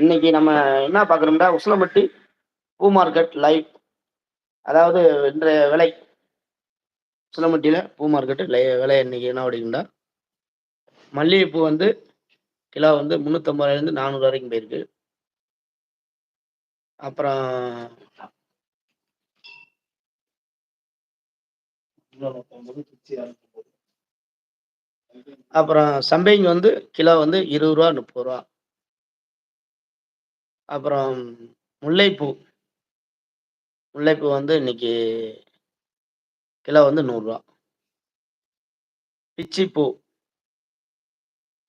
இன்னைக்கு நம்ம என்ன பார்க்குறோம்னா உசிலம்பட்டி பூ மார்க்கெட் லைவ் அதாவது இன்றைய விலை. உசிலம்பட்டியில் பூ மார்க்கெட்டு லை விலை இன்னைக்கு என்ன அப்படின்னா மல்லிகைப்பூ வந்து கிலோ வந்து முந்நூற்றம்பதுலேருந்து நானூறு வரைக்கும் போயிருக்கு. அப்புறம் அப்புறம் சம்பைங்க வந்து கிலோ வந்து இருபது ரூபா முப்பது ரூபா. அப்புறம் முல்லைப்பூ. முல்லைப்பூ வந்து இன்னைக்கு கிலோ வந்து நூறுரூவா. பிச்சிப்பூ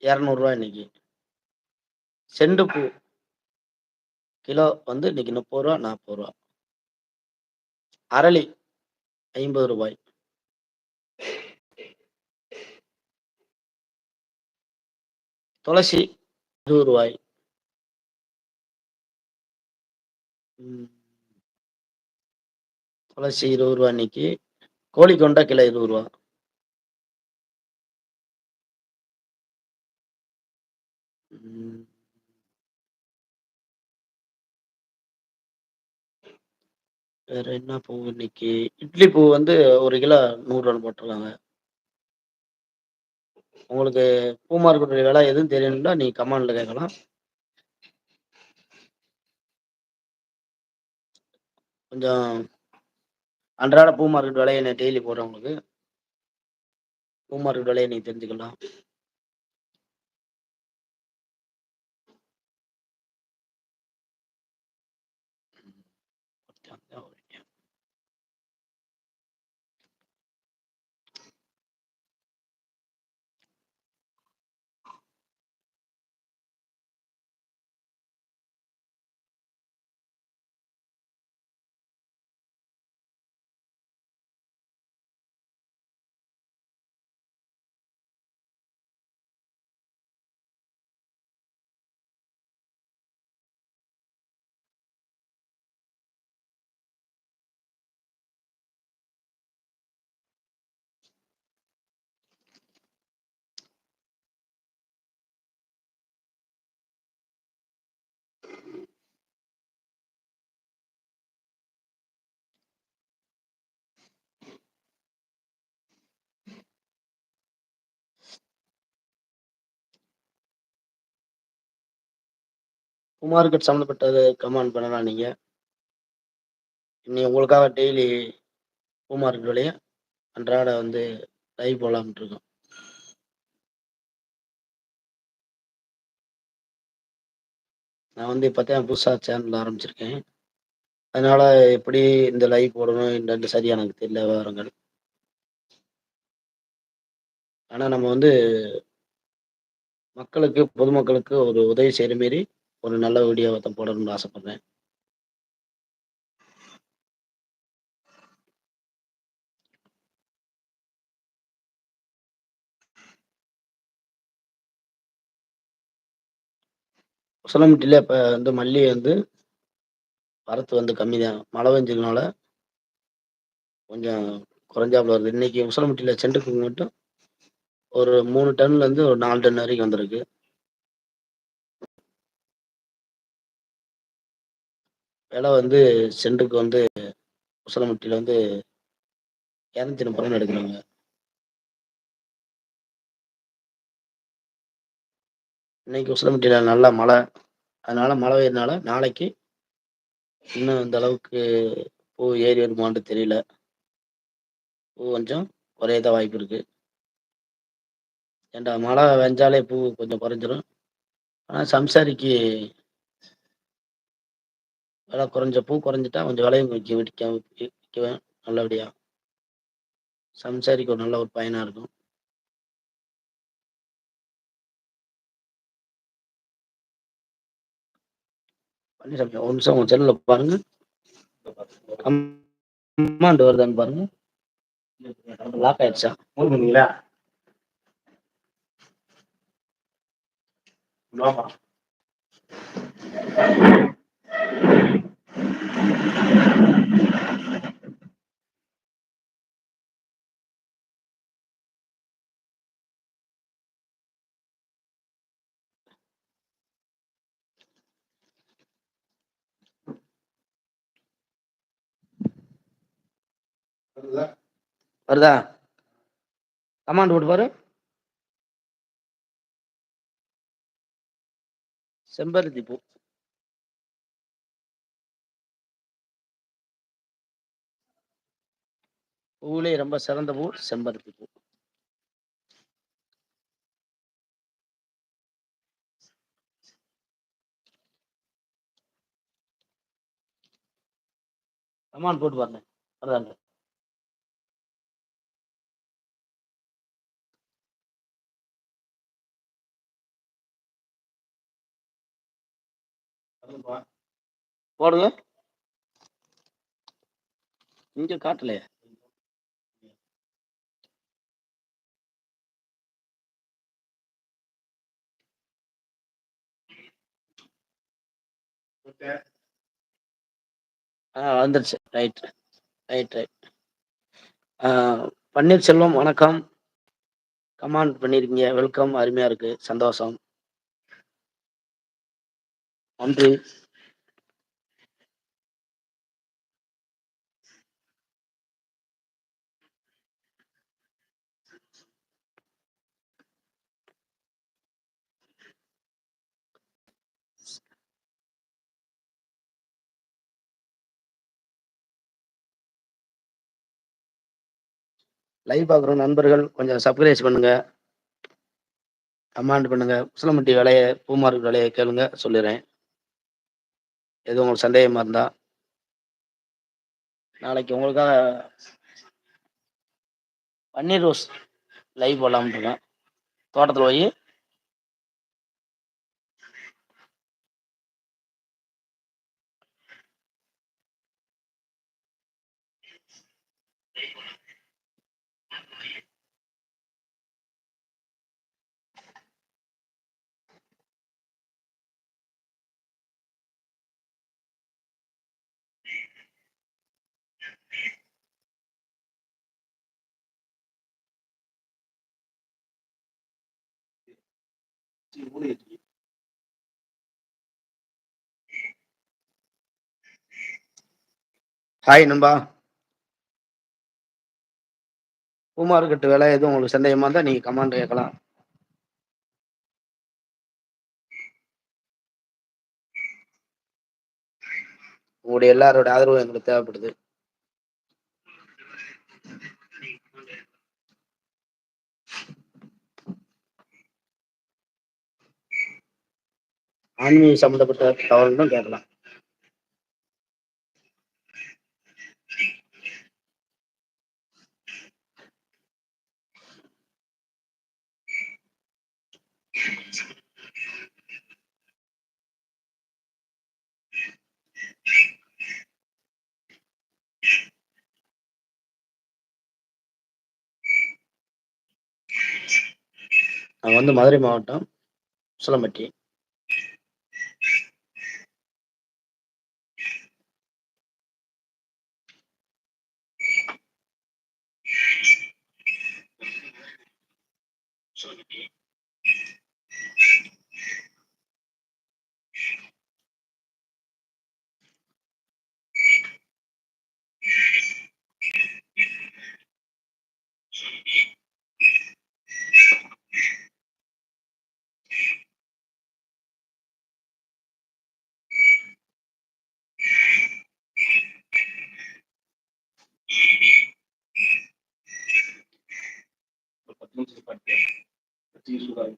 இரநூறுவா இன்னைக்கு. செண்டுப்பூ கிலோ வந்து இன்னைக்கு முப்பது ரூபா நாற்பது ரூபா அரளி ஐம்பது ரூபாய். துளசி இருபது ரூபாய். துளசி இருபது ரூபா இன்னைக்கு கோழி கொண்டா கிலோ இருபது ரூபா. வேற என்ன பூ இன்னைக்கு இட்லி பூ வந்து ஒரு கிலோ நூறுரூவான்னு போட்டிருக்காங்க. உங்களுக்கு பூ மார்க்கெட்டுடைய விலை எதுவும் தெரியணும்னா நீங்கள் கமாண்டில் கேட்கலாம். கொஞ்சம் அன்றாட பூ மார்க்கெட் விலையை டெய்லி போடுறேன் உங்களுக்கு பூ மார்க்கெட் விலையை நீங்கள் தெரிஞ்சுக்கலாம். மார்க்கெட் சம்மந்தப்பட்டது கமெண்ட் பண்ணலாம் நீங்கள் இன்னி உங்களுக்காக டெய்லி பூ மார்க்கெட் விலையை அன்றாட வந்து லைவ் போகலாம்னு இருக்கோம். நான் வந்து இப்போ தான் புதுசாக சேனல் ஆரம்பிச்சிருக்கேன். அதனால் எப்படி இந்த லைவ் போடணும் என்னன்னு சரியாக எனக்கு தெரியல விவரங்கள். ஆனால் நம்ம வந்து மக்களுக்கு பொதுமக்களுக்கு ஒரு உதவி செய்கிற மாரி ஒரு நல்ல வீடியோவை தான் போடணும்னு ஆசைப்பட்றேன். உசலம்பட்டியில் இப்போ வந்து மல்லி வந்து வரத்து வந்து கம்மி தான் மழை பெஞ்சதுனால கொஞ்சம் குறைஞ்சாப்புல வருது. இன்னைக்கு உசலம்பட்டியில் செண்டுக்கு மட்டும் ஒரு மூணு டன்லேருந்து ஒரு நாலு டன் வரைக்கும் வந்திருக்கு. விலை வந்து செண்டுக்கு வந்து உசலம்பட்டியில் வந்து இரநூத்தி முப்பது எடுக்கிறாங்க. இன்னைக்கு உசலமட்டியில் நல்லா மழை. அதனால மழை பெய்யறதுனால நாளைக்கு இன்னும் இந்த அளவுக்கு பூ ஏறி வருமானு தெரியல. பூ கொஞ்சம் குறையத வாய்ப்பு இருக்கு. ஏன்டா மழை வெஞ்சாலே பூ கொஞ்சம் குறைஞ்சிரும். ஆனால் சம்சாரிக்கு விலை குறைஞ்ச பூ குறைஞ்சிட்டா கொஞ்சம் விலையும் விற்க விற்க விற்குவேன். நல்லபடியாக சம்சாரிக்கு ஒரு நல்ல ஒரு பயனாக இருக்கும். பழனிசாமி ஒரு நிமிஷம் உங்கள் செல்லில் பாருங்க. கமாண்ட் வருதான்னு பாருங்க. லாக் ஆயிடுச்சா? மூணு வருதா? கமாண்ட் போட்டு பாரு. செம்பருத்தி பூ பூவிலே ரொம்ப சிறந்த பூ செம்பருத்தி பூ. அம்மான் போட்டு பாருங்க வருதாங்க போடுங்க இங்க காட்டலையே. ஆ வந்துருச்சு. ரைட் ரைட் ரைட் பன்னீர்செல்வம் வணக்கம். கமாண்ட் பண்ணியிருக்கீங்க வெல்கம் அருமையா இருக்கு. சந்தோஷம். நன்றி லைவ் பார்க்குற நண்பர்கள் கொஞ்சம் சப்ஸ்கிரைஸ் பண்ணுங்க. கமெண்ட் பண்ணுங்க. முஸ்லமட்டி விலையை பூமார்க்கு விலையை கேளுங்க சொல்லிடுறேன். எதுவும் உங்களுக்கு சந்தேகமாக இருந்தா நாளைக்கு உங்களுக்காக பன்னீர் ரோஸ் லைவ் போடலாம்னு இருக்கேன். தோட்டத்தில் போய் ஹாய் நண்பா. பூமார்கட்டு வேலை எதுவும் உங்களுக்கு சந்தேகமா இருந்தால் நீங்கள் கமாண்ட் கேட்கலாம். உங்களுடைய எல்லாரோட ஆதரவு எங்களுக்கு தேவைப்படுது. ஆன்மீக சம்பந்தப்பட்ட தகவல்களும் கேட்கலாம். நான் வந்து மதுரை மாவட்டம் சுலம்பட்டி. see you soon.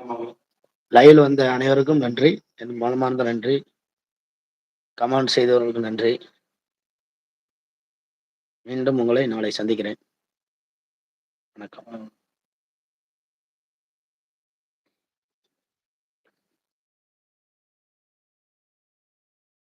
ஆமாமா. வந்த அனைவருக்கும் நன்றி. என் மனமார்ந்த நன்றி. கமெண்ட் செய்தவர்களுக்கு நன்றி. மீண்டும் உங்களை நாளை சந்திக்கிறேன். வணக்கம்.